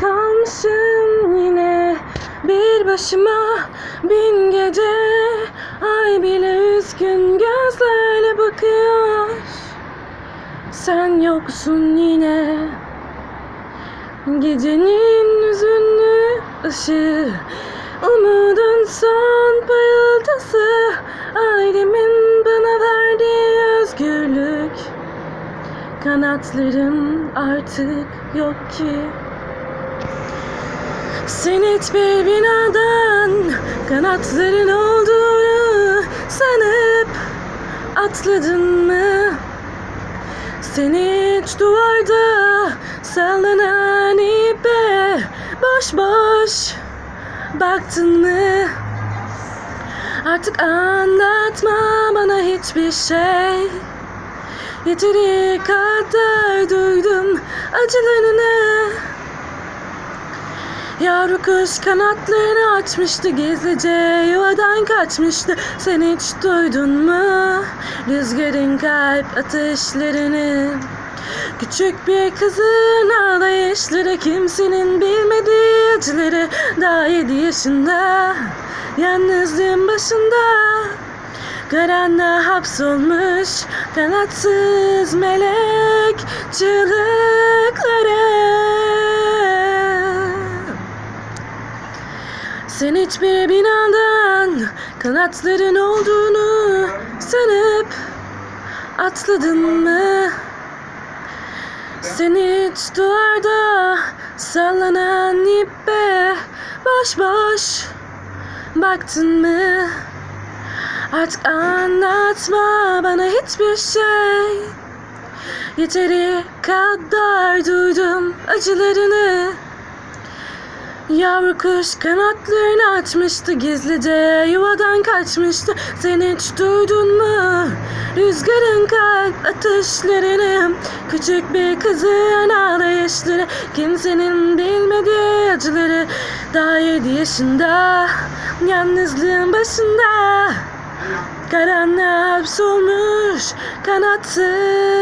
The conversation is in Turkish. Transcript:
Kalmışım yine bir başıma. Bin gece Ay bile üzgün gözlerle bakıyor. Sen yoksun yine. Gecenin üzünlü ışığı Umudun son parıltısı Ailemin bana verdiği özgürlük. Kanatlarım artık yok ki Sen hiçbir binadan kanatların olduğunu sanıp atladın mı? Sen hiç duvarda sallanan ipe boş boş baktın mı? Artık anlatma bana hiçbir şey Yeteri kadar duydum acılarını Yavru kuş kanatlarını açmıştı gizlice yuvadan kaçmıştı. Sen hiç duydun mu? Rüzgarın kalp atışlarını. Küçük bir kızın ağlayışları kimsenin bilmediği acıları. Daha yedi yaşında yalnızlığın başında. Karanlığa hapsolmuş kanatsız melek çığlıkları hiçbir binadan kanatların olduğunu sanıp atladın mı? Sen hiç duvarda sallanan ipe boş boş baktın mı? Artık anlatma bana hiçbir şey Yeteri kadar duydum acılarını Yavru kuş kanatlarını açmıştı gizlice yuvadan kaçmıştı. Sen hiç duydun mu? Rüzgarın kalp atışlarını Küçük bir kızın ağlayışları. Kimsenin bilmediği acıları Daha yedi yaşında yalnızlığın başında. Karanlığa hapsolmuş kanatsız